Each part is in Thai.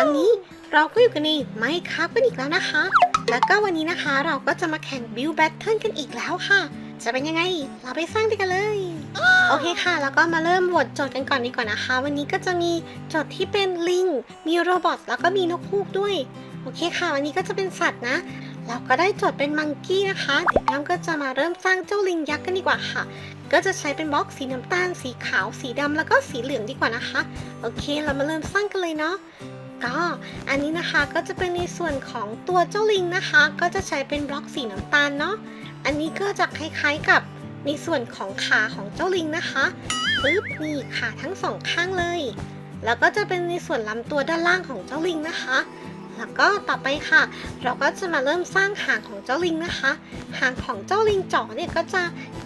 อนนี้เราก็อยู่กันในไมค์ครับกันอีกแล้วนะคะ แล้วก็วันนี้นะคะเราก็จะมาแข่งบิวแบทเทิลกันอีกแล้วค่ะ จะเป็นยังไง เราไปสร้างด้วยกันเลย โอเคค่ะ แล้วก็มาเริ่มบทโจทย์กันก่อนดีกว่านะคะ วันนี้ก็จะมีโจทย์ที่เป็นลิง มีโรบอทแล้วก็มีนกฮูกด้วย โอเคค่ะ วันนี้ก็จะเป็นสัตว์นะ เราก็ได้โจทย์เป็นมังกี้นะคะเดี๋ยวน้ำก็จะมาเริ่มสร้างเจ้าลิงยักษ์กันดีกว่าค่ะก็จะใช้เป็นบล็อกสีน้ำตาล สีขาว สีดำแล้วก็สีเหลืองดีกว่านะคะ โอเค เรามาเริ่มสร้างกันเลยเนาะ ก็อันนี้นะคะก็จะเป็นในส่วนของตัวเจ้าลิงนะคะ ก็จะใช้เป็นบล็อกสีน้ำตาลเนาะอันนี้ก็จะคล้ายๆกับในส่วนของขาของเจ้าลิงนะคะปึ๊บนี่ขาทั้งสองข้างเลย แล้วก็จะเป็นในส่วนลำตัวด้านล่างของเจ้าลิงนะคะ แล้วก็ต่อไปค่ะ เราก็จะมาเริ่มสร้างหางของเจ้าลิงนะคะ หางของเจ้าลิงจ๋อเนี่ยก็จะ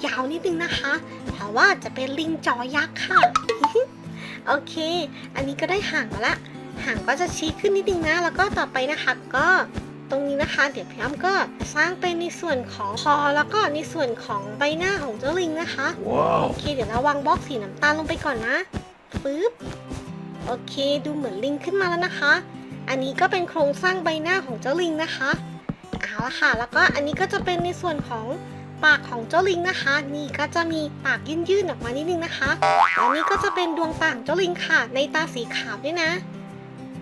ยาวนิดนึงนะคะเพราะว่าจะเป็นลิงจ๋อยักษ์ค่ะ โอเค อันนี้ก็ได้หางมาละ หางก็จะชี้ขึ้นนิดนึงนะ แล้วก็ต่อไปนะคะก็ตรงนี้นะคะ เดี๋ยวพี่อ้ำก็สร้างเป็นในส่วนของคอแล้วก็ในส่วนของใบหน้าของเจ้าลิงนะคะ Wow. โอเคเดี๋ยวเราวางบล็อกสีน้ำตาลลงไปก่อนนะปึ๊บโอเคดูเหมือนลิงขึ้นมาแล้วนะคะ อันนี้ก็เป็นโครงสร้างใบหน้าของเจ้าลิงนะคะเอาละค่ะ แล้วก็อันนี้ก็จะเป็นในส่วนของปากของเจ้าลิงนะคะ นี่ก็จะมีปากยื่นๆออกมานิดนึงนะคะแล้วนี่ก็จะเป็นดวงตาของเจ้าลิงค่ะ ในตาสีขาวด้วยนะ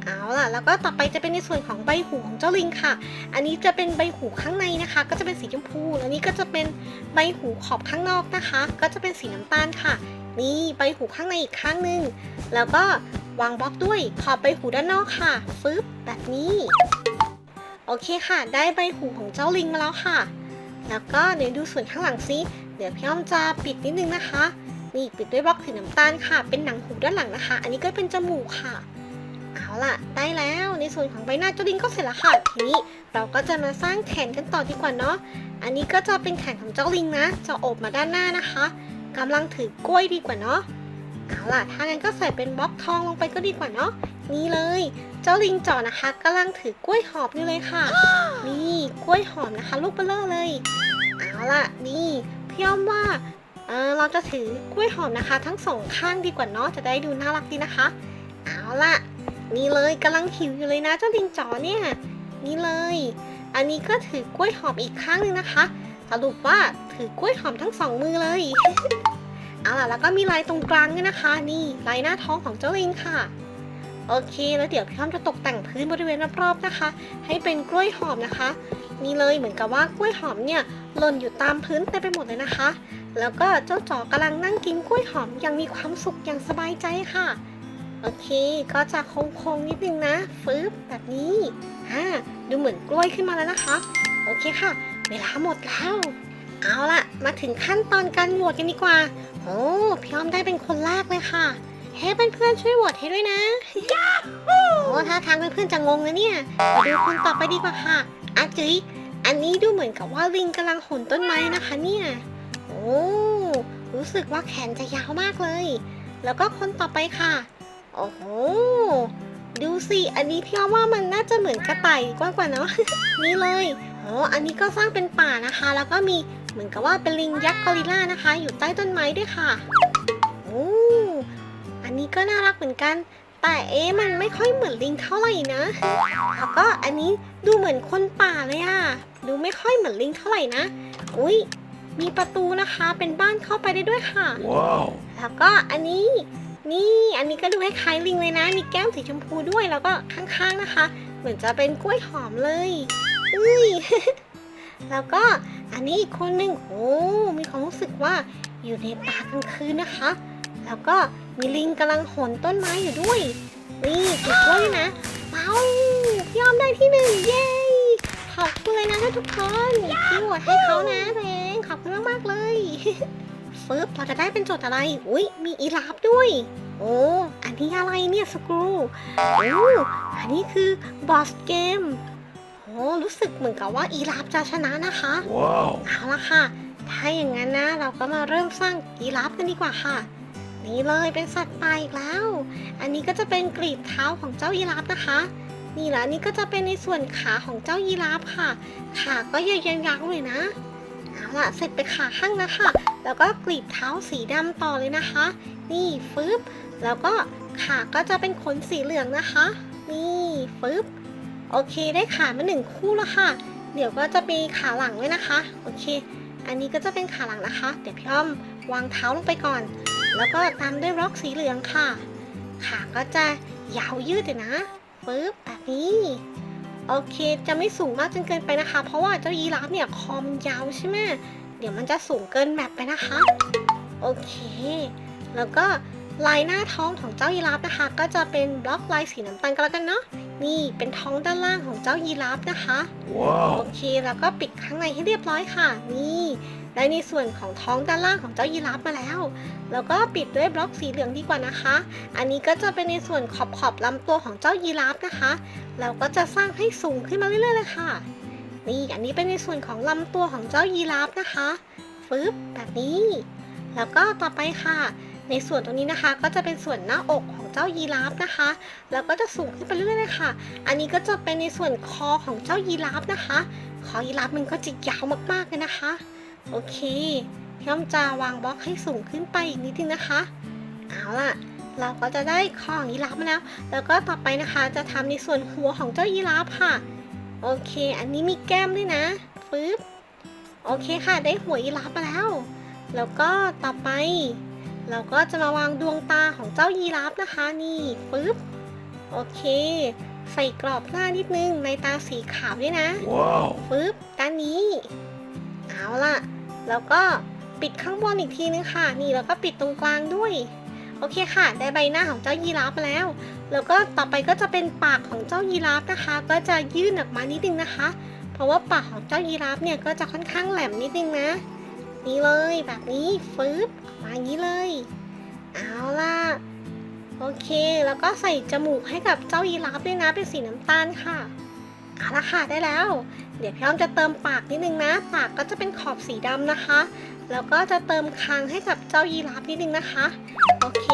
เอาล่ะ แล้วก็ต่อไปจะเป็นในส่วนของใบหูของเจ้าลิงค่ะ อันนี้จะเป็นใบหูข้างในนะคะ ก็จะเป็นสีชมพู แล้วนี่ก็จะเป็นใบหูขอบข้างนอกนะคะ ก็จะเป็นสีน้ำตาลค่ะ นี่ใบหูข้างในอีกข้างหนึ่ง แล้วก็วางบล็อกด้วยขอบใบหูด้านนอกค่ะฟึบแบบนี้ โอเคค่ะ ได้ใบหูของเจ้าลิงมาแล้วค่ะ แล้วก็เดี๋ยวดูส่วนข้างหลังซิเดี๋ยวพี่อ้อมจะปิดนิดนึงนะคะ นี่ปิดด้วยบล็อกสีน้ำตาลค่ะ เป็นหนังหูด้านหลังนะคะ อันนี้ก็เป็นจมูกค่ะ เอาล่ะได้แล้วในส่วนของใบหน้าเจ้าลิงก็เสร็จแล้วค่ะทีนี้เราก็จะมาสร้างแขนกันต่อดีกว่าเนาะอันนี้ก็จะเป็นแขนของเจ้าลิงนะ จะโอบมาด้านหน้านะคะกำลังถือกล้วยดีกว่าเนาะเอาล่ะถ้างั้นก็ใส่เป็นบล็อกทองลงไปก็ดีกว่าเนาะนี่เลย เจ้าลิงจ่อนะคะกำลังถือกล้วยหอมอยู่เลยค่ะ นี่กล้วยหอมนะคะ ลูกเบลเลอร์เลยเอาล่ะนี่พี่อ้อมว่าเออเราจะถือกล้วยหอมนะคะ ทั้งสองข้างดีกว่าเนาะจะได้ดูน่ารักดีนะคะ เอาล่ะ นี่เลยกำลังหิวอยู่เลยนะเจ้าลิงจ๋อเนี่ย นี่เลย อันนี้ก็ถือกล้วยหอมอีกข้างหนึงนะคะ สรุปว่าถือกล้วยหอมทั้งสองมือเลยเอาล่ะแล้วก็มีลายตรงกลางด้วยนะคะ นี่ลายหน้าท้องของเจ้าลิงค่ะ โอเค แล้วเดี๋ยวพี่อ้อมจะตกแต่งพื้นบริเวณรอบๆนะคะ ให้เป็นกล้วยหอมนะคะ นี่เลยเหมือนกับว่ากล้วยหอมเนี่ยหล่นอยู่ตามพื้นเต็มไปหมดเลยนะคะ แล้วก็เจ้าจ๋อกำลังนั่งกินกล้วยหอมอย่างมีความสุขอย่างสบายใจค่ะ โอเค ก็จะโค้งๆนิดนึงนะฟึบแบบนี้อ่าดูเหมือนกล้วยขึ้นมาแล้วนะคะ โอเคค่ะ เวลาหมดแล้ว เอาล่ะมาถึงขั้นตอนการโหวตกันดีกว่า โอ้พี่อ้อมได้เป็นคนแรกเลยค่ะให้เพื่อนๆช่วยโหวตให้ด้วยนะโอ้ถ้าทางเพื่อนๆจะงงนะเนี่ยมาดูคนต่อไปดีกว่าค่ะอาจุยอันนี้ดูเหมือนกับว่าลิงกำลังหนต้นไม้นะคะเนี่ยโอ้รู้สึกว่าแขนจะยาวมากเลย แล้วก็คนต่อไปค่ะ โอ้โห ดูสิ อันนี้พี่อ้อมว่ามันน่าจะเหมือนกระต่ายกว่ากว่าเนาะ นี่เลยโอ้อันนี้ก็สร้างเป็นป่านะคะ แล้วก็มีเหมือนกับว่าเป็นลิงยักษ์กอริลลานะคะ อยู่ใต้ต้นไม้ด้วยค่ะ โอ้ อันนี้ก็น่ารักเหมือนกัน แต่เอ๊ะมันไม่ค่อยเหมือนลิงเท่าไหร่นะ แล้วก็อันนี้ดูเหมือนคนป่าเลยอะดูไม่ค่อยเหมือนลิงเท่าไหร่นะ อุ้ยมีประตูนะคะ เป็นบ้านเข้าไปได้ด้วยค่ะ Wow. แล้วก็อันนี้ นี่อันนี้ก็ดูคล้ายๆลิงเลยนะ มีแก้มสีชมพูด้วยแล้วก็ข้างๆนะคะ เหมือนจะเป็นกล้วยหอมเลยอุ้ยแล้วก็อันนี้อีกคนหนึ่งโอ้มีความรู้สึกว่าอยู่ในป่ากลางคืนนะคะ แล้วก็มีลิงกำลังโหนต้นไม้อยู่ด้วยนี่ถือกล้วยด้วยนะว้ายอมได้ที่หนึ่งเย้ขอบคุณเลยนะทุกคนที่โหวตให้เขานะตัวเองขอบคุณมากๆเลย ฟึบเราจะได้เป็นโจทย์อะไร อุ้ยมีอีลาฟด้วย โอ้ อันนี้อะไรเนี่ยสกรูโอ้อันนี้คือบอสเกม โอ้รู้สึกเหมือนกับว่าอีลาฟจะชนะนะคะ Wow. เอาละค่ะ ถ้าอย่างนั้นนะ เราก็มาเริ่มสร้างยีราฟกันดีกว่าค่ะ นี่เลยเป็นสัตว์ป่าอีกแล้ว อันนี้ก็จะเป็นกรีบเท้าของเจ้ายีราฟนะคะ นี่แหละนี่ก็จะเป็นในส่วนขาของเจ้ายีราฟค่ะ ขาก็ยาวๆเลยนะ เอาล่ะเสร็จไปขาข้างแล้วค่ะแล้วก็กรีบเท้าสีดำต่อเลยนะคะ นี่ฟึบแล้วก็ขาก็จะเป็นขนสีเหลืองนะคะ นี่ปึ๊บโอเคได้ขามาหนึ่งคู่แล้วค่ะ เดี๋ยวก็จะมีขาหลังด้วยนะคะ โอเค อันนี้ก็จะเป็นขาหลังนะคะ เดี๋ยวพี่อ้อมวางเท้าลงไปก่อน แล้วก็ตามด้วยบล็อกสีเหลืองค่ะ ขาก็จะยาวยืดเลยนะปึ๊บแบบนี้ โอเค จะไม่สูงมากจนเกินไปนะคะ เพราะว่าเจ้ายีราฟเนี่ยคอมนยาวใช่ไหมเดี๋ยวมันจะสูงเกินแบบไปนะคะ โอเค แล้วก็ลายหน้าท้องของเจ้ายีราฟนะคะ ก็จะเป็นบล็อกลายสีน้ำตาลก็แล้วกันเนาะนี่เป็นท้องด้านล่างของเจ้ายีราฟนะคะโอ Wow. เค แล้วก็ปิดข้างในให้เรียบร้อยค่ะ นี่ ได้ในส่วนของท้องด้านล่างของเจ้ายีราฟมาแล้ว แล้วก็ปิดด้วยบล็อกสีเหลืองดีกว่านะคะ อันนี้ก็จะเป็นในส่วนขอบขอบลำตัวของเจ้ายีราฟนะคะ เราก็จะสร้างให้สูงขึ้นมาเรื่อยๆเลยค่ะ นี่อันนี้เป็นในส่วนของลำตัวของเจ้ายีราฟนะคะฟึบแบบนี้ แล้วก็ต่อไปค่ะในส่วนตรงนี้นะคะก็จะเป็นส่วนหน้าอกของเจ้ายีราฟนะคะ แล้วก็จะสูงขึ้นไปเรื่อยๆเลยค่ะ อันนี้ก็จะเป็นในส่วนคอของเจ้ายีราฟนะคะ คอยีราฟมันก็จะยาวมากๆเลยนะคะ โอเคพี่อ้อมจะวางบล็อกให้สูงขึ้นไปอีกนิดนึงนะคะ เอาล่ะ เราก็จะได้คอของยีราฟมาแล้ว แล้วก็ต่อไปนะคะจะทำในส่วนหัวของเจ้ายีราฟค่ะ โอเค อันนี้มีแก้มด้วยนะฟึบโอเคค่ะ ได้หัวยีราฟมาแล้ว แล้วก็ต่อไป เราก็จะมาวางดวงตาของเจ้ายีราฟนะคะนี่ฟึบโอเค ใส่กรอบหน้านิดนึงในตาสีขาวด้วยนะ Wow. ฟึบด้านนี้ เอาล่ะ แล้วก็ปิดข้างบนอีกทีนึงค่ะ นี่แล้วก็ปิดตรงกลางด้วย โอเคค่ะ ได้ใบหน้าของเจ้ายีราฟแล้ว แล้วก็ต่อไปก็จะเป็นปากของเจ้ายีราฟนะคะ ก็จะยื่นออกมานิดนึงนะคะ เพราะว่าปากของเจ้ายีราฟเนี่ยก็จะค่อนข้างแหลมนิดนึงนะ นี่เลยแบบนี้ฟึบออกมาอย่างนี้เลย เอาล่ะ โอเค แล้วก็ใส่จมูกให้กับเจ้ายีราฟด้วยนะเป็นสีน้ำตาลค่ะเอาละค่ะได้แล้ว เดี๋ยวพี่อ้อมจะเติมปากนิดนึงนะ ปากก็จะเป็นขอบสีดำนะคะ แล้วก็จะเติมคางให้กับเจ้ายีราฟนิดนึงนะคะ โอเค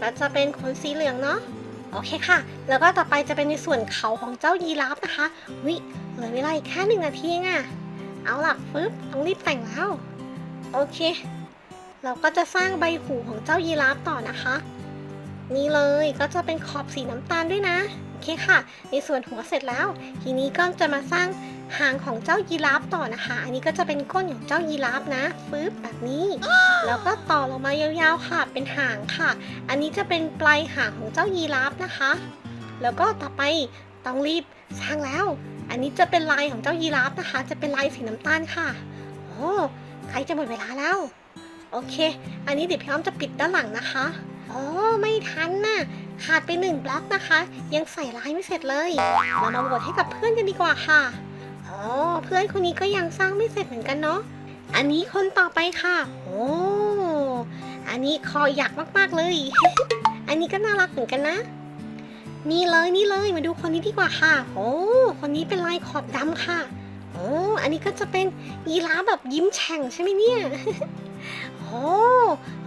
ก็จะเป็นขนสีเหลืองเนาะ โอเคค่ะ แล้วก็ต่อไปจะเป็นในส่วนเขาของเจ้ายีราฟนะคะ วิเหลือเวลาอีกแค่หนึ่งนาทีเองอะเอาล่ะฟึบต้องรีบแต่งแล้ว โอเค เราก็จะสร้างใบหูของเจ้ายีราฟต่อนะคะ นี่เลยก็จะเป็นขอบสีน้ำตาลด้วยนะ เคค่ะ ในส่วนหัวเสร็จแล้ว ทีนี้ก็จะมาสร้างหางของเจ้ายีราฟต่อนะคะ อันนี้ก็จะเป็นก้นของเจ้ายีราฟนะฟึบแบบนี้ แล้วก็ต่อลงมายาวๆค่ะ เป็นหางค่ะ อันนี้จะเป็นปลายหางของเจ้ายีราฟนะคะ แล้วก็ต่อไปต้องรีบสร้างแล้ว อันนี้จะเป็นลายของเจ้ายีราฟนะคะ จะเป็นลายสีน้ำตาลค่ะ โอ้ใครจะหมดเวลาแล้ว โอเค อันนี้เดี๋ยวพี่อ้อมจะปิดด้านหลังนะคะ อ๋อไม่ทันน่ะขาดไปหนึ่งบล็อกนะคะ ยังใส่ลายไม่เสร็จเลย เรามาโหวตให้กับเพื่อนกันดีกว่าค่ะโอ๋อเพื่อนคนนี้ก็ยังสร้างไม่เสร็จเหมือนกันเนาะอันนี้คนต่อไปค่ะโอ้อันนี้คออยากมากๆเลย อันนี้ก็น่ารักเหมือนกันนะนี่เลยนี่เลยมาดูคนนี้ดีกว่าค่ะ โอ้คนนี้เป็นลายขอบดำค่ะโอ้อันนี้ก็จะเป็นยีราฟแบบยิ้มแฉ่งใช่ไหมเนี่ยโอ้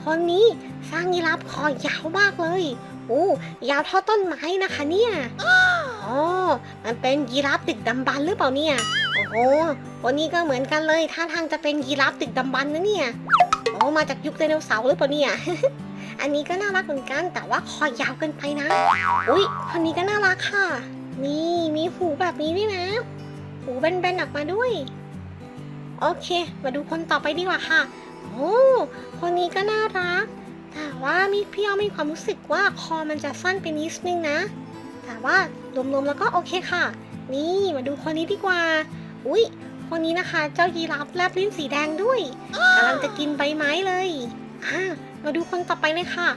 คนนี้สร้างยีราฟคอยาวมากเลย โอ้ยาวเท่าต้นไม้นะคะเนี่ยอ๋อมันเป็นยีราฟตึกดำบรรหรือเปล่าเนี่ย โอ้โหวันนี้ก็เหมือนกันเลยท่าทางจะเป็นยีราฟตึกดำบรรนะเนี่ยโอ้มาจากยุคไดโนเสาร์หรือเปล่าเนี่ยอันนี้ก็น่ารักเหมือนกันแต่ว่าคอยาวเกินไปนะ อุ้ยคนนี้ก็น่ารักค่ะ นี่มีหูแบบนี้ด้วยนะ หูแบนๆออกมาด้วย โอเค มาดูคนต่อไปดีกว่าค่ะ โอ้คนนี้ก็น่ารัก แต่ว่ามีพี่อ้อมมีความรู้สึกว่าคอมันจะสั้นไปนิดนึงนะ แต่ว่ารวมๆแล้วก็โอเคค่ะ นี่มาดูคนนี้ดีกว่า อุ๊ย คนนี้นะคะ เจ้ายีราฟแลบลิ้นสีแดงด้วยกำลังจะกินใบไม้เลยอ่ามาดูคนต่อไปเลยค่ะ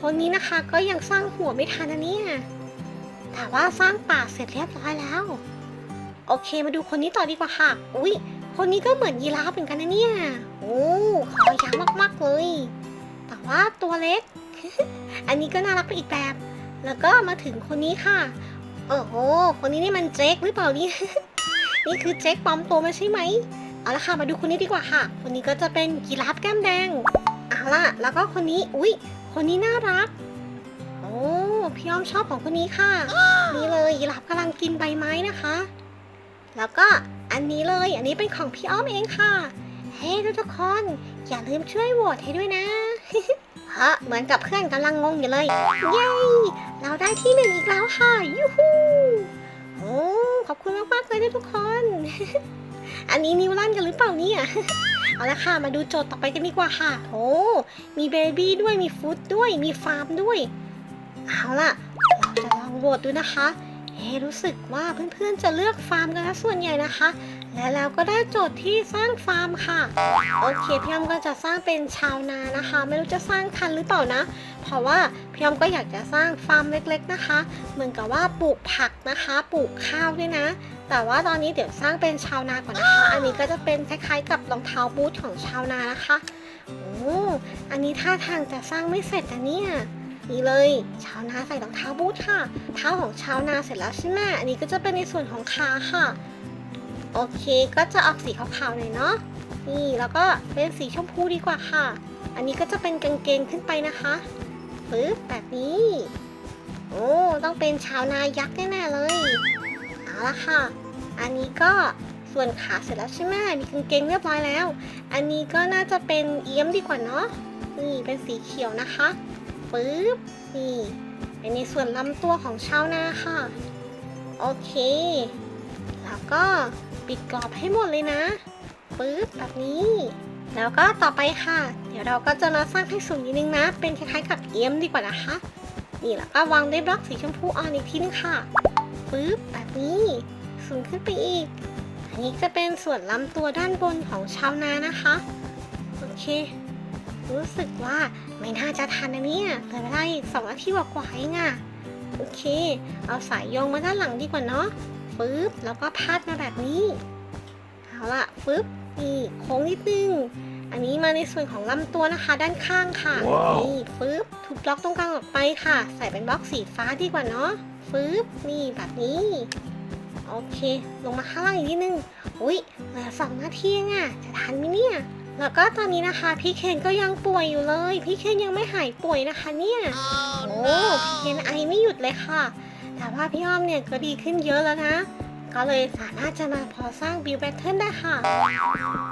คนนี้นะคะก็ยังสร้างหัวไม่ทันนะเนี่ยแต่ว่าสร้างป่าเสร็จเรียบร้อยแล้ว โอเคมาดูคนนี้ต่อดีกว่าค่ะ อุ๊ย คนนี้ก็เหมือนยีราฟเหมือนกันนะเนี่ย โอ้คอยาวมากๆเลย แต่ว่าตัวเล็ก อันนี้ก็น่ารักไปอีกแบบ แล้วก็มาถึงคนนี้ค่ะ โอ้โห คนนี้นี่มันเจ๊กหรือเปล่านี่ นี่คือเจ๊กปลอมตัวมาใช่ไหม เอาละค่ะ มาดูคนนี้ดีกว่าค่ะ คนนี้ก็จะเป็นกีราฟแก้มแดง เอาล่ะ แล้วก็คนนี้ อุ๊ย คนนี้น่ารัก โอ้พี่อ้อมชอบของคนนี้ค่ะ นี่เลยยีราฟกำลังกินใบไม้นะคะ แล้วก็ อันนี้เลย อันนี้เป็นของพี่อ้อมเองค่ะ เฮ้ทุกคน อย่าลืมช่วยโหวตให้ด้วยนะฮะเหมือนกับเพื่อนกำลังงงอยู่เลย เย้ เราได้ที่หนึ่งอีกแล้วค่ะ ยูฮูโอ้ขอบคุณมากๆเลยนะทุกคน อันนี้นิวลั่นกันหรือเปล่าเนี่ย เอาละค่ะ มาดูโจทย์ต่อไปกันดีกว่าค่ะโอ้มีเบบี้ด้วย มีฟู้ดด้วย มีฟาร์มด้วย เอาล่ะ เราจะลองโหวตดูนะคะ เฮ้รู้สึกว่าเพื่อนๆจะเลือกฟาร์มกันส่วนใหญ่นะคะ และแล้วก็ได้โจทย์ที่สร้างฟาร์มค่ะ โอเคพี่ยอมก็จะสร้างเป็นชาวนานะคะ ไม่รู้จะสร้างทันหรือเปล่านะ เพราะว่าพี่ยอมก็อยากจะสร้างฟาร์มเล็กๆนะคะ เหมือนกับว่าปลูกผักนะคะ ปลูกข้าวด้วยนะ แต่ว่าตอนนี้เดี๋ยวสร้างเป็นชาวนาก่อนนะคะ อันนี้ก็จะเป็นคล้ายๆกับรองเท้าบูทของชาวนานะคะโอ้อันนี้ท่าทางจะสร้างไม่เสร็จนะเนี่ย นี่เลยชาวนาใส่รองเท้าบูทค่ะ เท้าของชาวนาเสร็จแล้วใช่ไหมอันนี้ก็จะเป็นในส่วนของขาค่ะ โอเคก็จะออกสีขาวๆหน่อยเนาะนี่แล้วก็เป็นสีชมพูดีกว่าค่ะ อันนี้ก็จะเป็นกางเกงขึ้นไปนะคะปึ๊บแบบนี้ โอ้ต้องเป็นชาวนายักษ์แน่ๆเลยเอาละค่ะ อันนี้ก็ส่วนขาเสร็จแล้วใช่ไหมมีกางเกงเรียบร้อยแล้ว อันนี้ก็น่าจะเป็นเอี้ยมดีกว่าเนาะนี่เป็นสีเขียวนะคะ ปึ๊บนี่เป็นในส่วนลำตัวของชาวนาค่ะ โอเค แล้วก็ปิดกรอบให้หมดเลยนะปึ๊บแบบนี้ แล้วก็ต่อไปค่ะ เดี๋ยวเราก็จะมาสร้างให้สูงนิดนึงนะ เป็นคล้ายๆกับเอี้ยมดีกว่านะคะ นี่แล้วก็วางด้วยบล็อกสีชมพูอ่อนอีกทีนึงค่ะปึ๊บแบบนี้สูงขึ้นไปอีก อันนี้จะเป็นส่วนลำตัวด้านบนของชาวนานะคะ โอเค รู้สึกว่า ไม่น่าจะทันนะเนี่ยเหลือเวลาอีกสองนาทีกว่าๆเองอะโอเค เอาสายโยงมาด้านหลังดีกว่าเนาะปึ๊บแล้วก็พาดมาแบบนี้ เอาละปึ๊บนี่โค้งนิดนึง อันนี้มาในส่วนของลำตัวนะคะ ด้านข้างค่ะว้าวนี่ปึ๊บทุบบล็อกตรงกลางออกไปค่ะ ใส่เป็นบล็อกสีฟ้าดีกว่าเนาะปึ๊บนี่แบบนี้โอเค ลงมาข้างล่างอีกนิดนึง อุ้ยเหลือสองนาทีเองอะจะทันไหมเนี่ย แล้วก็ตอนนี้นะคะพี่เคนก็ยังป่วยอยู่เลย พี่เคนยังไม่หายป่วยนะคะเนี่ยโอ้พี่เคนไอไม่หยุดเลยค่ะ แต่ว่าพี่อ้อมเนี่ยก็ดีขึ้นเยอะแล้วนะ ก็เลยสามารถจะมาพอสร้างบิวแบทเทิลได้ค่ะ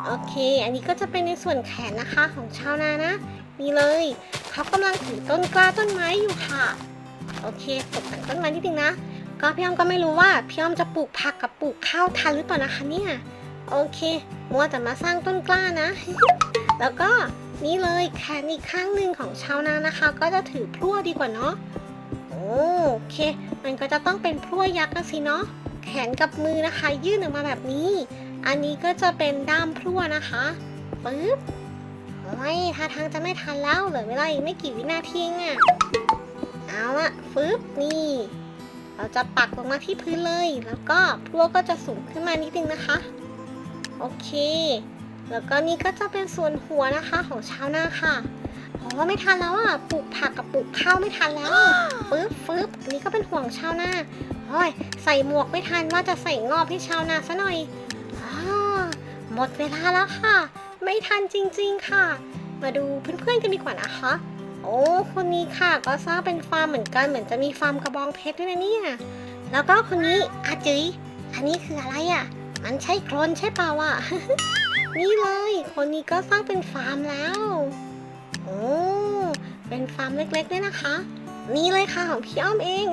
โอเค อันนี้ก็จะเป็นในส่วนแขนนะคะของชาวนานะนี่เลยเขากำลังถือต้นกล้าต้นไม้อยู่ค่ะ โอเคตกแต่งต้นไม้นิดนึงนะ ก็พี่อ้อมก็ไม่รู้ว่าพี่อ้อมจะปลูกผักกับปลูกข้าวทันหรือเปล่านะคะเนี่ย โอเค มัวแต่มาสร้างต้นกล้านะ แล้วก็นี่เลยแขนอีกข้างหนึ่งของชาวนานะคะ ก็จะถือพลั่วดีกว่าเนาะโอเค มันก็จะต้องเป็นพลั่วยักษ์นะสิเนาะ แขนกับมือนะคะ ยื่นออกมาแบบนี้ อันนี้ก็จะเป็นด้ามพลั่วนะคะปึ๊บโอ้ยท่าทางจะไม่ทันแล้วเหลือเวลาอีกไม่กี่วินาทีเองอะเอาละปึ๊บนี่ เราจะปักลงมาที่พื้นเลย แล้วก็พลั่วก็จะสูงขึ้นมานิดนึงนะคะ โอเค แล้วก็นี่ก็จะเป็นส่วนหัวนะคะของชาวนาค่ะเพราะว่าไม่ทันแล้วอะปลูกผักกับปลูกข้าวไม่ทันแล้วปึ๊บปึ๊บอันนี้ก็เป็นห่วงชาวนาโอ้ยใส่หมวกไม่ทันว่าจะใส่งอบให้ชาวนาซะหน่อยอาหมดเวลาแล้วค่ะ ไม่ทันจริง ๆค่ะ มาดูเพื่อนๆกันดีกว่านะคะ โอ้คนนี้ค่ะก็สร้างเป็นฟาร์มเหมือนกันเหมือนจะมีฟาร์มกระบองเพชรด้วยนะเนี่ยแล้วก็คนนี้อาจุยอันนี้คืออะไรอะ มันใช่โคลนใช่เปล่าอะ นี่เลย คนนี้ก็สร้างเป็นฟาร์มแล้ว โอ้ เป็นฟาร์มเล็กๆด้วยนะคะ นี่เลยค่ะของพี่อ้อมเอง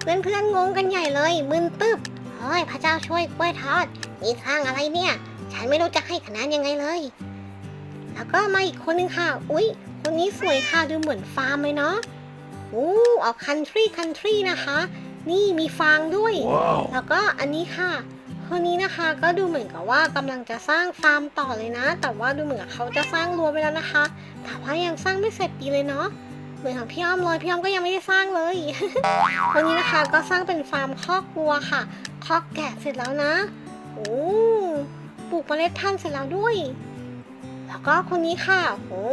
เพื่อนๆงงกันใหญ่เลย มึนตึบเฮ้ยพระเจ้าช่วยกล้วยทอด นี่สร้างอะไรเนี่ย ฉันไม่รู้จะให้คะแนนยังไงเลย แล้วก็มาอีกคนนึงค่ะ อุ๊ย คนนี้สวยค่ะ ดูเหมือนฟาร์มเลยเนาะโอ้ออกคันทรีคันทรีนะคะ นี่มีฟางด้วย Wow. แล้วก็อันนี้ค่ะ คนนี้นะคะก็ดูเหมือนกับว่ากำลังจะสร้างฟาร์มต่อเลยนะ แต่ว่าดูเหมือนเขาจะสร้างรั้วไปแล้วนะคะ แต่ว่ายังสร้างไม่เสร็จดีเลยเนาะเหมือนของพี่อ้อมเลยพี่อ้อมก็ยังไม่ได้สร้างเลยคนนี้นะคะก็สร้างเป็นฟาร์มคอกวัวค่ะคอกแกะเสร็จแล้วนะโอ้ปลูกเมล็ดพันธุ์เสร็จแล้วด้วย แล้วก็คนนี้ค่ะโอ้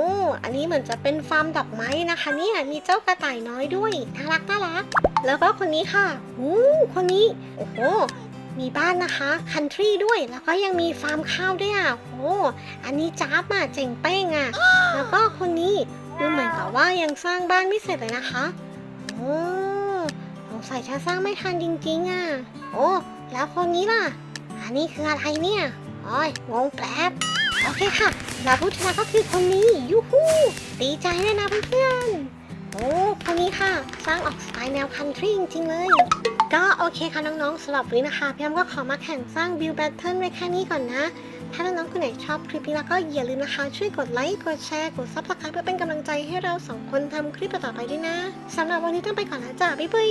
อันนี้เหมือนจะเป็นฟาร์มดอกไม้นะคะเนี่ยมีเจ้ากระต่ายน้อยด้วยน่ารักน่ารัก แล้วก็คนนี้ค่ะโอ้คนนี้โอ้โห มีบ้านนะคะ คันทรีด้วย แล้วก็ยังมีฟาร์มข้าวด้วยอะโอ้อันนี้จ้าบอะเจ๋งเป้งอะ แล้วก็คนนี้ดูเหมือนกับว่ายังสร้างบ้านไม่เสร็จเลยนะคะโอ้สงสัยจะสร้างไม่ทันจริงๆอะ โอ้ แล้วคนนี้ล่ะ อันนี้คืออะไรเนี่ย โอ้ยงงแป๊บ โอเคค่ะแล้วผู้ชนะก็คือคนนี้ ยูฮูดีใจด้วยนะเพื่อนๆโอ้ คนนี้ค่ะ สร้างออกสไตล์แนวคันทรีจริงๆเลย ก็โอเคค่ะน้องๆสำหรับวันนี้นะคะพี่อ้ำก็ขอมาแข่งสร้างบิวแบทเทิลไว้แค่นี้ก่อนนะ ถ้าน้องๆคนไหนชอบคลิปนี้แล้วก็อย่าลืมนะคะ ช่วยกดไลค์กดแชร์กดซับสไครป์เพื่อเป็นกำลังใจให้เราสองคนทำคลิปต่อไปด้วยนะสำหรับวันนี้ต้องไปก่อนแล้วจ้ะบ๊ายบาย